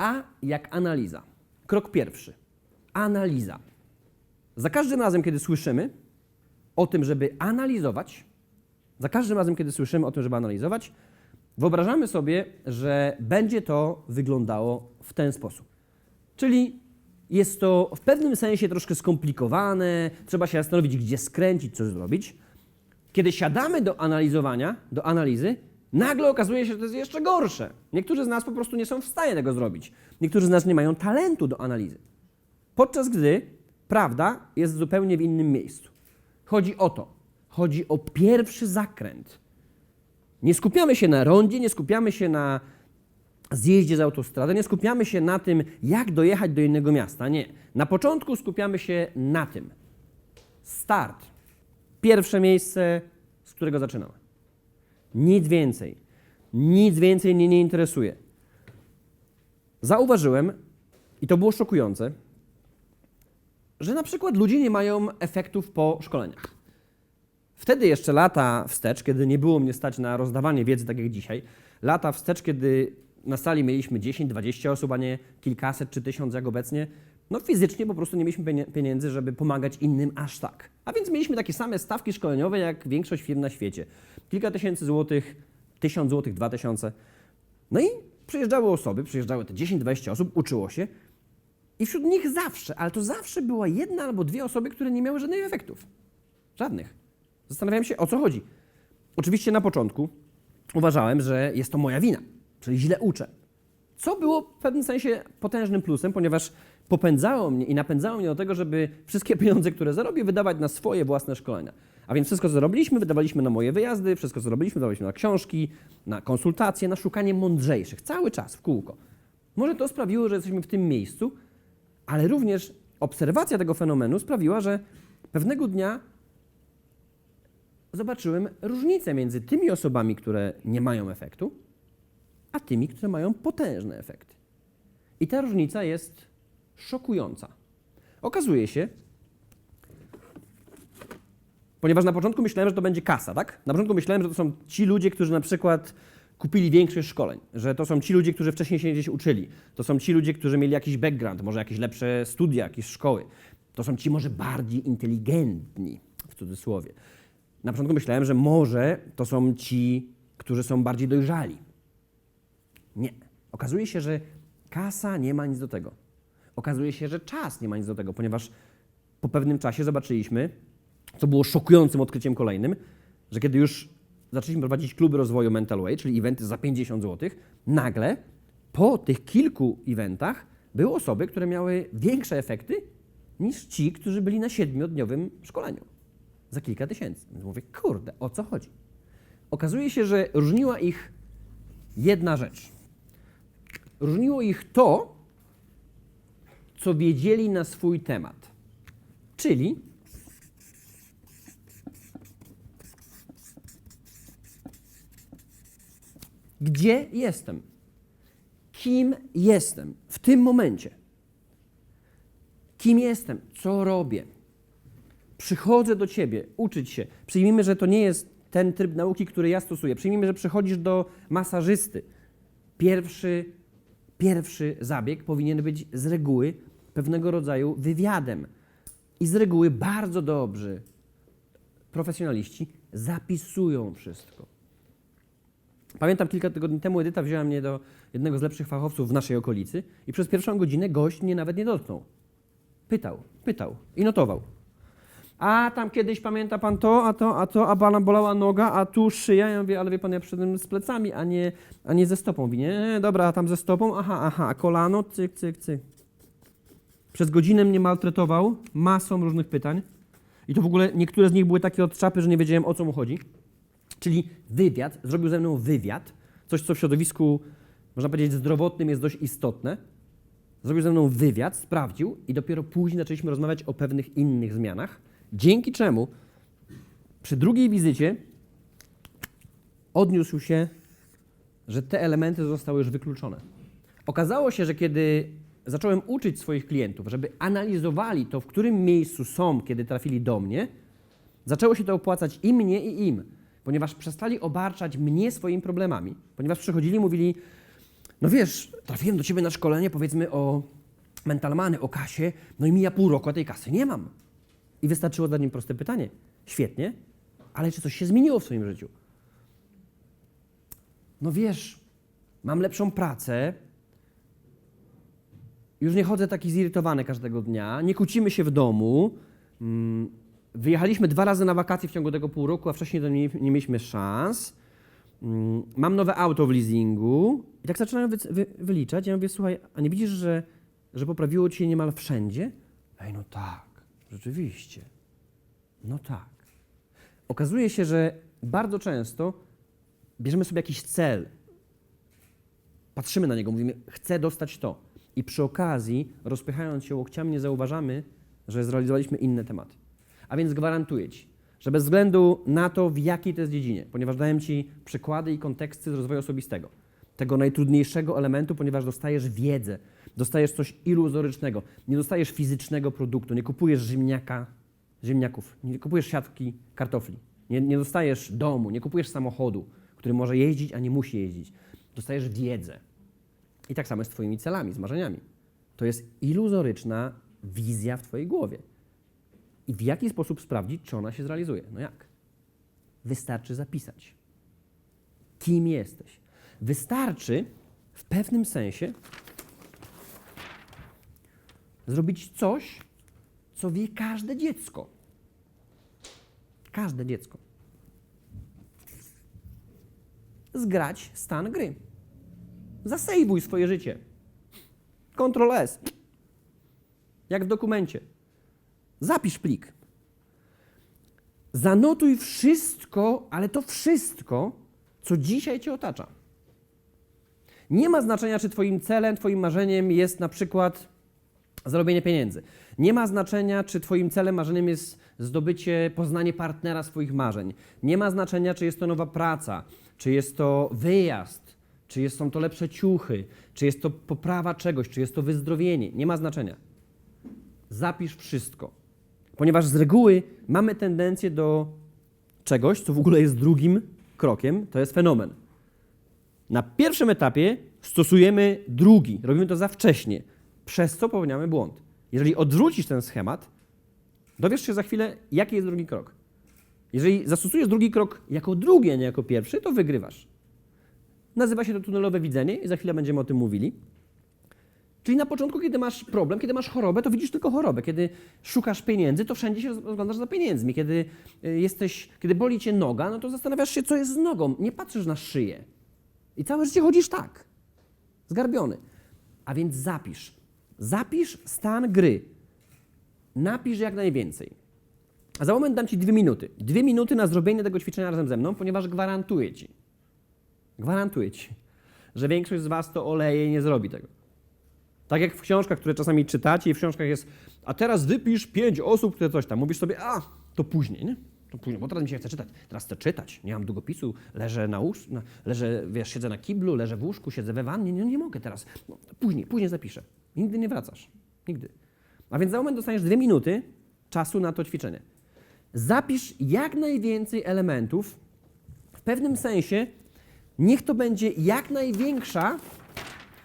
A jak analiza. Krok pierwszy. Analiza. Za każdym razem, kiedy słyszymy o tym, żeby analizować, za każdym razem, kiedy słyszymy o tym, żeby analizować, wyobrażamy sobie, że będzie to wyglądało w ten sposób. Czyli jest to w pewnym sensie troszkę skomplikowane, trzeba się zastanowić, gdzie skręcić, co zrobić. Kiedy siadamy do analizowania, do analizy, nagle okazuje się, że to jest jeszcze gorsze. Niektórzy z nas po prostu nie są w stanie tego zrobić. Niektórzy z nas nie mają talentu do analizy. Podczas gdy prawda jest zupełnie w innym miejscu. Chodzi o to, chodzi o pierwszy zakręt. Nie skupiamy się na rondzie, nie skupiamy się na zjeździe z autostrady, nie skupiamy się na tym, jak dojechać do innego miasta. Nie. Na początku skupiamy się na tym. Start. Pierwsze miejsce, z którego zaczynamy. Nic więcej. Nic więcej mnie nie interesuje. Zauważyłem, i to było szokujące, że na przykład ludzie nie mają efektów po szkoleniach. Wtedy jeszcze lata wstecz, kiedy nie było mnie stać na rozdawanie wiedzy tak jak dzisiaj, lata wstecz, kiedy na sali mieliśmy 10-20 osób, a nie kilkaset czy tysiąc jak obecnie, no fizycznie po prostu nie mieliśmy pieniędzy, żeby pomagać innym aż tak. A więc mieliśmy takie same stawki szkoleniowe jak większość firm na świecie. Kilka tysięcy złotych, tysiąc złotych, dwa tysiące. No i przyjeżdżały osoby, przyjeżdżały te 10-20 osób, uczyło się i wśród nich zawsze, ale to zawsze była jedna albo dwie osoby, które nie miały żadnych efektów. Żadnych. Zastanawiałem się, o co chodzi. Oczywiście na początku uważałem, że jest to moja wina, czyli źle uczę. Co było w pewnym sensie potężnym plusem, ponieważ popędzało mnie i napędzało mnie do tego, żeby wszystkie pieniądze, które zarobię, wydawać na swoje własne szkolenia. A więc wszystko, co zarobiliśmy, wydawaliśmy na moje wyjazdy, wszystko, co zarobiliśmy, wydawaliśmy na książki, na konsultacje, na szukanie mądrzejszych, cały czas w kółko. Może to sprawiło, że jesteśmy w tym miejscu, ale również obserwacja tego fenomenu sprawiła, że pewnego dnia zobaczyłem różnicę między tymi osobami, które nie mają efektu, a tymi, które mają potężne efekty. I ta różnica jest szokująca. Okazuje się, ponieważ na początku myślałem, że to będzie kasa, tak? Na początku myślałem, że to są ci ludzie, którzy na przykład kupili większość szkoleń, że to są ci ludzie, którzy wcześniej się gdzieś uczyli, to są ci ludzie, którzy mieli jakiś background, może jakieś lepsze studia, jakieś szkoły, to są ci może bardziej inteligentni, w cudzysłowie. Na początku myślałem, że może to są ci, którzy są bardziej dojrzali. Nie. Okazuje się, że kasa nie ma nic do tego. Okazuje się, że czas nie ma nic do tego, ponieważ po pewnym czasie zobaczyliśmy, co było szokującym odkryciem kolejnym, że kiedy już zaczęliśmy prowadzić kluby rozwoju Mental Way, czyli eventy za 50 zł, nagle po tych kilku eventach były osoby, które miały większe efekty niż ci, którzy byli na siedmiodniowym szkoleniu. Za kilka tysięcy. Więc mówię, kurde, o co chodzi? Okazuje się, że różniła ich jedna rzecz. Różniło ich to, co wiedzieli na swój temat. Czyli gdzie jestem? Kim jestem w tym momencie? Kim jestem? Co robię? Przychodzę do ciebie, uczyć się. Przyjmijmy, że to nie jest ten tryb nauki, który ja stosuję. Przyjmijmy, że przychodzisz do masażysty. Pierwszy, pierwszy zabieg powinien być z reguły pewnego rodzaju wywiadem. I z reguły bardzo dobrzy profesjonaliści zapisują wszystko. Pamiętam kilka tygodni temu Edyta wzięła mnie do jednego z lepszych fachowców w naszej okolicy i przez pierwszą godzinę gość mnie nawet nie dotknął. Pytał, pytał i notował. A tam kiedyś pamięta pan to, a to, a to, a pana bolała noga, a tu szyja. Ja mówię, ale wie pan, ja przyszedłem z plecami, a nie, a nie ze stopą. Mówi, nie, dobra, a tam ze stopą, aha, aha, a kolano, cyk, cyk, cyk. Przez godzinę mnie maltretował masą różnych pytań. I to w ogóle niektóre z nich były takie od czapy, że nie wiedziałem o co mu chodzi. Czyli wywiad, zrobił ze mną wywiad, coś co w środowisku, można powiedzieć, zdrowotnym jest dość istotne. Zrobił ze mną wywiad, sprawdził i dopiero później zaczęliśmy rozmawiać o pewnych innych zmianach, dzięki czemu przy drugiej wizycie odniósł się, że te elementy zostały już wykluczone. Okazało się, że kiedy zacząłem uczyć swoich klientów, żeby analizowali to, w którym miejscu są, kiedy trafili do mnie, zaczęło się to opłacać i mnie, i im, ponieważ przestali obarczać mnie swoimi problemami, ponieważ przychodzili i mówili, no wiesz, trafiłem do ciebie na szkolenie, powiedzmy o mentalmany, o kasie, no i mija pół roku, a tej kasy nie mam. I wystarczyło zadać im proste pytanie. Świetnie, ale czy coś się zmieniło w swoim życiu? No wiesz, mam lepszą pracę, już nie chodzę taki zirytowany każdego dnia, nie kłócimy się w domu, mm, wyjechaliśmy dwa razy na wakacje w ciągu tego pół roku, a wcześniej to nie, nie mieliśmy szans. Mm, Mam nowe auto w leasingu i tak zaczynałem wy, wy, wyliczać. Ja mówię, słuchaj, a nie widzisz, że, że poprawiło ci się niemal wszędzie? Ej, no tak, rzeczywiście. No tak. Okazuje się, że bardzo często bierzemy sobie jakiś cel, patrzymy na niego, mówimy, chcę dostać to. I przy okazji, rozpychając się łokciami, nie zauważamy, że zrealizowaliśmy inne tematy. A więc gwarantuję Ci, że bez względu na to, w jakiej to jest dziedzinie, ponieważ dałem Ci przykłady i konteksty z rozwoju osobistego, tego najtrudniejszego elementu, ponieważ dostajesz wiedzę, dostajesz coś iluzorycznego, nie dostajesz fizycznego produktu, nie kupujesz ziemniaka, ziemniaków, nie kupujesz siatki kartofli, nie, nie dostajesz domu, nie kupujesz samochodu, który może jeździć, a nie musi jeździć. Dostajesz wiedzę. I tak samo z Twoimi celami, z marzeniami. To jest iluzoryczna wizja w Twojej głowie. I w jaki sposób sprawdzić, czy ona się zrealizuje? No jak? Wystarczy zapisać. Kim jesteś? Wystarczy w pewnym sensie zrobić coś, co wie każde dziecko. Każde dziecko. Zgrać stan gry. Zasejwuj swoje życie. Ctrl S. Jak w dokumencie. Zapisz plik. Zanotuj wszystko, ale to wszystko, co dzisiaj Cię otacza. Nie ma znaczenia, czy Twoim celem, Twoim marzeniem jest na przykład zarobienie pieniędzy. Nie ma znaczenia, czy Twoim celem, marzeniem jest zdobycie, poznanie partnera swoich marzeń. Nie ma znaczenia, czy jest to nowa praca, czy jest to wyjazd, czy są to lepsze ciuchy, czy jest to poprawa czegoś, czy jest to wyzdrowienie. Nie ma znaczenia. Zapisz wszystko. Ponieważ z reguły mamy tendencję do czegoś, co w ogóle jest drugim krokiem, to jest fenomen. Na pierwszym etapie stosujemy drugi, robimy to za wcześnie, przez co popełniamy błąd. Jeżeli odwrócisz ten schemat, dowiesz się za chwilę, jaki jest drugi krok. Jeżeli zastosujesz drugi krok jako drugi, a nie jako pierwszy, to wygrywasz. Nazywa się to tunelowe widzenie i za chwilę będziemy o tym mówili. Czyli na początku, kiedy masz problem, kiedy masz chorobę, to widzisz tylko chorobę. Kiedy szukasz pieniędzy, to wszędzie się rozglądasz za pieniędzmi. Kiedy y, jesteś, kiedy boli cię noga, no to zastanawiasz się, co jest z nogą. Nie patrzysz na szyję. I całe życie chodzisz tak. Zgarbiony. A więc zapisz. Zapisz stan gry. Napisz jak najwięcej. A za moment dam Ci dwie minuty. Dwie minuty na zrobienie tego ćwiczenia razem ze mną, ponieważ gwarantuję Ci, gwarantuję Ci, że większość z Was to oleje i nie zrobi tego. Tak jak w książkach, które czasami czytacie i w książkach jest, a teraz wypisz pięć osób, które coś tam. Mówisz sobie, a, to później, nie? To później, bo teraz mi się chce czytać. Teraz chcę czytać, nie mam długopisu, leżę na łóż, leżę, wiesz, siedzę na kiblu, leżę w łóżku, siedzę we wannie, nie, nie mogę teraz. No, później, później zapiszę. Nigdy nie wracasz. Nigdy. A więc za moment dostaniesz dwie minuty czasu na to ćwiczenie. Zapisz jak najwięcej elementów, w pewnym sensie niech to będzie jak największa,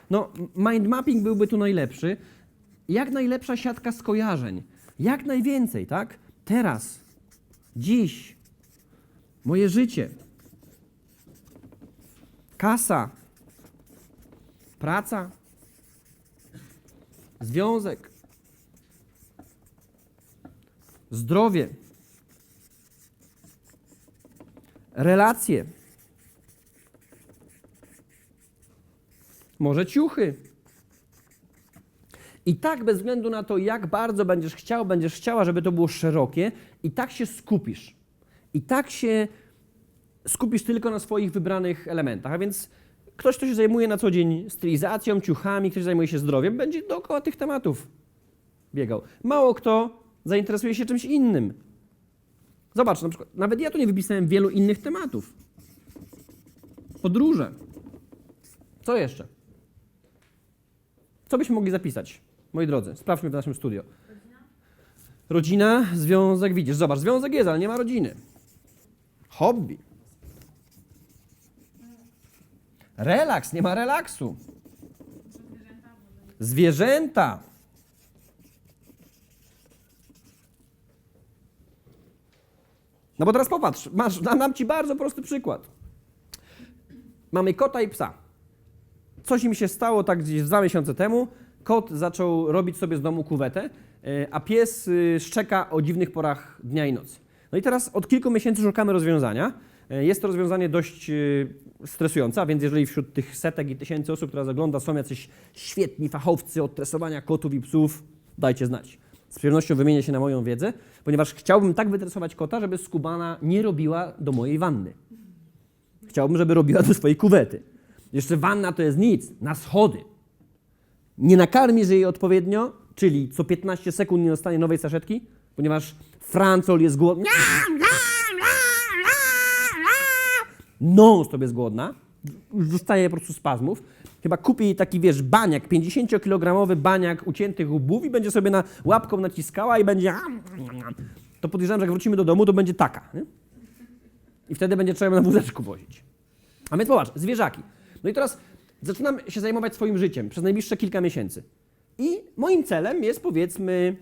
no mind mapping byłby tu najlepszy, jak najlepsza siatka skojarzeń, jak najwięcej, tak? Teraz, dziś, moje życie, kasa, praca, związek, zdrowie, relacje, może ciuchy. I tak bez względu na to, jak bardzo będziesz chciał, będziesz chciała, żeby to było szerokie, i tak się skupisz. I tak się skupisz tylko na swoich wybranych elementach. A więc ktoś, kto się zajmuje na co dzień stylizacją, ciuchami, ktoś zajmuje się zdrowiem, będzie dookoła tych tematów biegał. Mało kto zainteresuje się czymś innym. Zobacz, na przykład, nawet ja tu nie wypisałem wielu innych tematów. Podróże. Co jeszcze? Co byśmy mogli zapisać? Moi drodzy, sprawdźmy w naszym studio. Rodzina, związek, widzisz, zobacz, związek jest, ale nie ma rodziny. Hobby. Relaks, nie ma relaksu. Zwierzęta. No bo teraz popatrz, masz, dam, ci bardzo prosty przykład. Mamy kota i psa. Coś im się stało tak gdzieś dwa miesiące temu. Kot zaczął robić sobie z domu kuwetę, y, a pies y, szczeka o dziwnych porach dnia i nocy. No i teraz od kilku miesięcy szukamy rozwiązania. Y, Jest to rozwiązanie dość y, stresujące, a więc jeżeli wśród tych setek i tysięcy osób, która zagląda, są jacyś świetni fachowcy od tresowania kotów i psów, dajcie znać. Z przyjemnością wymienię się na moją wiedzę, ponieważ chciałbym tak wytresować kota, żeby skubana nie robiła do mojej wanny. Chciałbym, żeby robiła do swojej kuwety. Jeszcze wanna to jest nic, na schody. Nie nakarmisz jej odpowiednio, czyli co 15 sekund nie dostanie nowej saszetki, ponieważ Francol jest głodny. Non stop jest głodna. Już dostaje po prostu spazmów. Chyba kupi taki, wiesz, baniak, 50-kilogramowy baniak uciętych łbów i będzie sobie na łapką naciskała i będzie... To podejrzewam, że jak wrócimy do domu, to będzie taka. Nie? I wtedy będzie trzeba na wózeczku wozić. A więc popatrz, zwierzaki. No i teraz zaczynam się zajmować swoim życiem przez najbliższe kilka miesięcy. I moim celem jest powiedzmy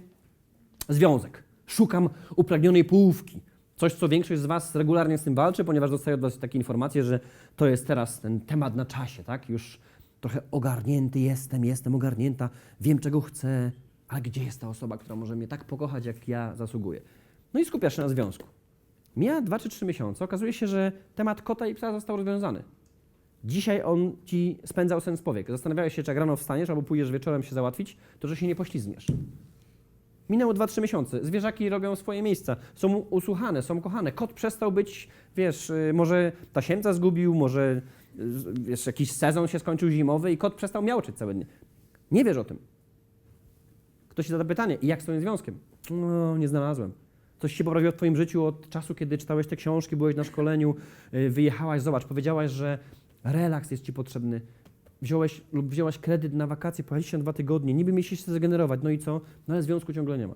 związek. Szukam upragnionej połówki. Coś, co większość z Was regularnie z tym walczy, ponieważ dostaję od Was takie informacje, że to jest teraz ten temat na czasie, tak? Już trochę ogarnięty jestem, jestem ogarnięta, wiem czego chcę, ale gdzie jest ta osoba, która może mnie tak pokochać, jak ja zasługuję? No i skupiasz się na związku. Mija 2 czy 3 miesiące, okazuje się, że temat kota i psa został rozwiązany. Dzisiaj on ci spędzał sen z powiek. Zastanawiałeś się, czy jak rano wstaniesz albo pójdziesz wieczorem się załatwić, to że się nie poślizgniesz. Minęło 2-3 miesiące. Zwierzaki robią swoje miejsca. Są usłuchane, są kochane. Kot przestał być, wiesz, y, może tasiemca zgubił, może y, wiesz, jakiś sezon się skończył zimowy i kot przestał miauczyć całe dnie. Nie wiesz o tym. Ktoś ci zada pytanie, jak z twoim związkiem? No, nie znalazłem. Coś się poprawiło w twoim życiu od czasu, kiedy czytałeś te książki, byłeś na szkoleniu, y, wyjechałaś, zobacz, powiedziałaś, że relaks jest ci potrzebny. Wziąłeś lub wzięłaś kredyt na wakacje, pojechaliście na dwa tygodnie, niby mieliście się zregenerować, no i co? No ale związku ciągle nie ma.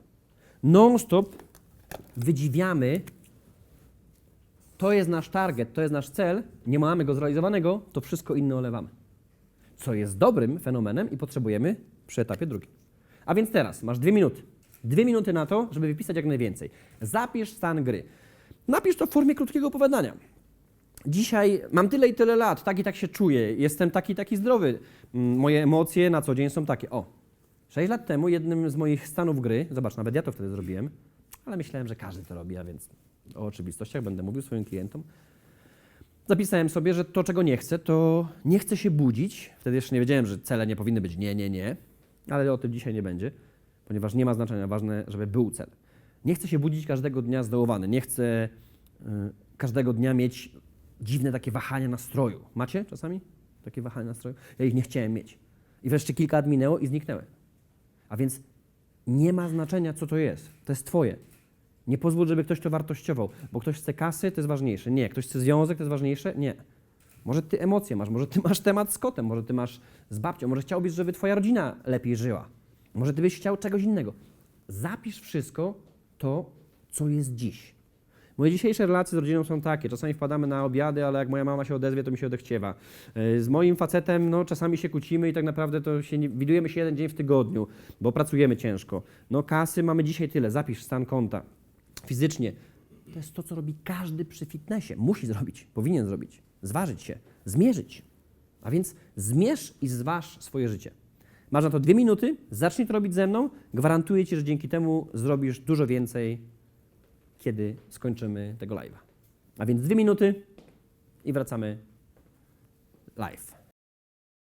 Non-stop wydziwiamy, to jest nasz target, to jest nasz cel, nie mamy go zrealizowanego, to wszystko inne olewamy. Co jest dobrym fenomenem i potrzebujemy przy etapie drugim. A więc teraz masz dwie minuty. Dwie minuty na to, żeby wypisać jak najwięcej. Zapisz stan gry. Napisz to w formie krótkiego opowiadania. Dzisiaj mam tyle i tyle lat, tak i tak się czuję, jestem taki taki zdrowy. Mm, Moje emocje na co dzień są takie. O, sześć lat temu jednym z moich stanów gry, zobacz, nawet ja to wtedy zrobiłem, ale myślałem, że każdy to robi, a więc o oczywistościach będę mówił swoim klientom. Zapisałem sobie, że to, czego nie chcę, to nie chcę się budzić. Wtedy jeszcze nie wiedziałem, że cele nie powinny być nie, nie, nie, ale o tym dzisiaj nie będzie, ponieważ nie ma znaczenia, ważne, żeby był cel. Nie chcę się budzić każdego dnia zdołowany, nie chcę y, każdego dnia mieć dziwne takie wahania nastroju. Macie czasami takie wahania nastroju? Ja ich nie chciałem mieć. I wreszcie kilka lat minęło i zniknęły. A więc nie ma znaczenia, co to jest. To jest Twoje. Nie pozwól, żeby ktoś to wartościował, bo ktoś chce kasy, to jest ważniejsze. Nie. Ktoś chce związek, to jest ważniejsze. Nie. Może ty emocje masz, może ty masz temat z kotem, może ty masz z babcią, może chciałbyś, żeby twoja rodzina lepiej żyła. Może ty byś chciał czegoś innego. Zapisz wszystko to, co jest dziś. Moje dzisiejsze relacje z rodziną są takie. Czasami wpadamy na obiady, ale jak moja mama się odezwie, to mi się odechciewa. Yy, Z moim facetem, no czasami się kłócimy i tak naprawdę to się nie, widujemy się jeden dzień w tygodniu, bo pracujemy ciężko. No kasy mamy dzisiaj tyle, zapisz stan konta. Fizycznie. To jest to, co robi każdy przy fitnessie. Musi zrobić, powinien zrobić. Zważyć się, zmierzyć. A więc zmierz i zważ swoje życie. Masz na to dwie minuty, zacznij to robić ze mną. Gwarantuję Ci, że dzięki temu zrobisz dużo więcej, kiedy skończymy tego live'a. A więc dwie minuty i wracamy live.